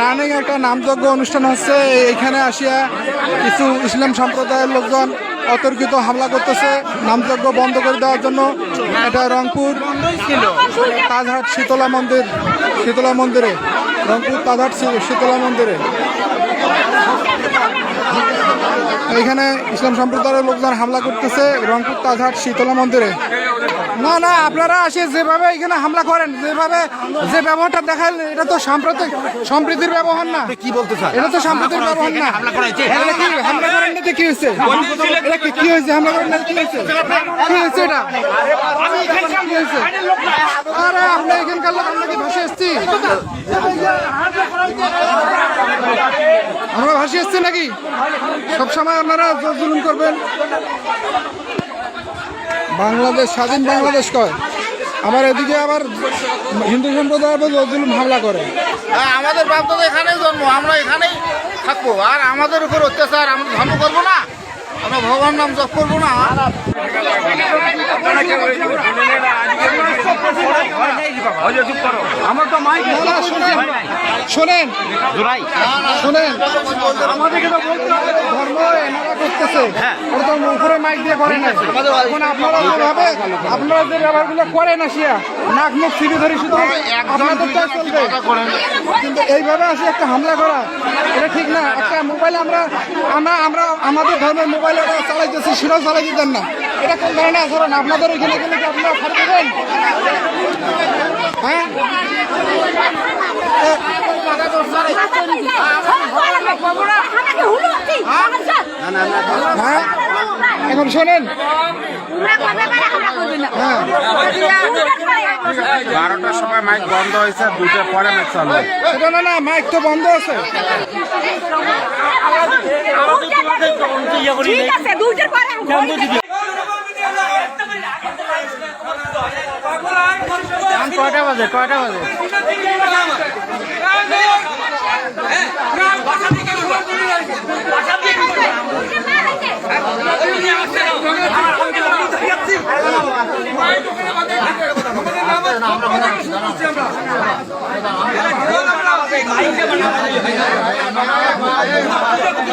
Running একটা নামযজ্ঞ অনুষ্ঠান হচ্ছে। এখানে আসিয়া কিছু ইসলাম সম্প্রদায়ের লোকজন অতর্কিত হামলা করতেছে। নামযজ্ঞ বন্ধ করে দেওয়ার জন্য এটা রংপুর তাজহাট শীতলা মন্দির, শীতলা মন্দিরে, রংপুর তাজহাট শীতলা মন্দিরে। এখানে ইসলাম সম্প্রদায়ের লোকজন হামলা করতেছে রংপুর তাজহাট শীতলা মন্দিরে। না না আপনারা আসে যেভাবে এখানে হামলা করেন যেভাবে যে ব্যবহারটা দেখান এটা তো সাম্প্রতিক সম্প্রীতির ব্যবহার না। কি বলতে চান? এটা তো সাম্প্রতিক ব্যবহার না। হামলা করা হয়েছে? হামলা করেন না কি হয়েছে? এটা কি হয়েছে হামলা করেন না কি হয়েছে? কি হয়েছে এটা? আরে আপনি এখানকার লোক আমরা কি ভাসে এসছি আমরা ভাসে এসছি নাকি? সবসময় আপনারা জুলুম করবেন। বাংলাদেশ, স্বাধীন বাংলাদেশ কয়? আবার এদিকে আবার হিন্দু সম্প্রদায় জুলুম হামলা করে। হ্যাঁ আমাদের বাপদাদা এখানেই জন্ম, আমরা এখানেই থাকব। আর আমাদের উপর অত্যাচার, আমরা ধর্ম করব না, আমরা ভগবান নাম জপ করব না। আমার তো মাইক শোনেন। শোনেন। আমাদেরকে তো বলতে হবে ধর্ম এনারা করতেছে। ওরা তো উপরে মাইক দিয়ে করে না এখন আপনারা যেভাবে আপনারা যে ব্যাপারগুলো করেন আসিয়া, নাক মুখ সিঁড়ি ধরে শুধু আপনাদের তো চলবে। কিন্তু এইভাবে আসে একটা হামলা করা, এটা ঠিক না। একটা মোবাইল আমরা আমরা আমরা আমাদের ধর্মের মোবাইল ওরা চালাইতেছি, সেটাও চালাই দিতেন না। এটা কোন ধরনের আচরণ? আপনাদের ওইখানে গেলে কি আপনারা দেবেন? হ্যাঁ? হ্যাঁ? এখন শোনেন। বারোটার সময় মাইক বন্ধ হয়েছে দুটোর পরে মাইক চালু সেটা না না মাইক তো বন্ধ আছে। ঠিক আছে দুইটার পরে কয়টা বাজে? কয়টা বাজে?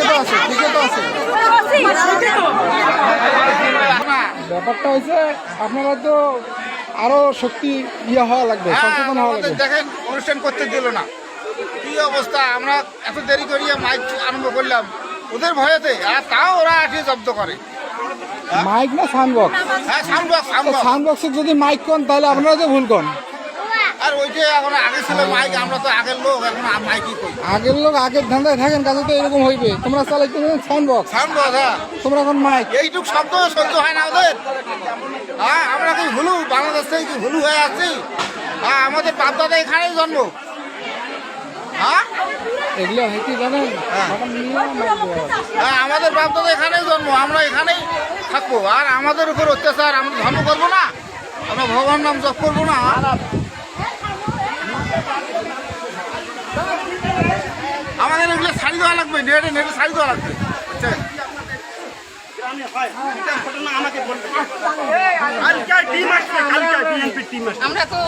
তো আছে ঠিকই তো আছে। ব্যাপারটা হয়েছে আপনারা তো আরও শক্তি ইয়ে হওয়া লাগবে সচেতন হওয়া লাগবে। দেখেন অনুষ্ঠান করতে দিল না। কি অবস্থা? আমরা এত দেরি করিয়া মাইক আরম্ভ করলাম। ওদের ভয়েতে আর তাও ওরা আসে জব্দ করে। মাইক না সাউন্ড বক্স হ্যাঁ সাউন্ড বক্স সাউন্ড বক্স বক্সে যদি মাইক কোন তাহলে আপনারা তো ভুল কোন ওই যে এখন আগে ছিল মাইক আমরা তো আগের লোক এখন মাইকই করি আগের লোক আগের ধান্দায় থাকেন কাছে তো এরকম হইবে। তোমরা চালাইতে সাউন্ড বক্স সাউন্ড বক্স হ্যাঁ। তোমরা এখন মাইক এইটুক শব্দ সহ্য হয় না ওদের। হ্যাঁ আমরা কি হুলু? বাংলাদেশ থেকে কি হুলু হয়ে আছি হ্যাঁ আমাদের বাপদাদা এখানেই জন্ম। হ্যাঁ? এগুলো হয় কি জানেন? হয়। হ্যাঁ আমাদের বাপদাদা এখানেই জন্ম আমরা এখানেই থাকব। আর আমাদের উপর অত্যাচার আমরা ধর্ম করব না। আমরা ভগবান নাম জপ করব না। আমাদের এগুলো শাড়ি দেওয়া লাগবে নেটে নেটে শাড়ি দেওয়া লাগবে বুঝছেন? আমরা তো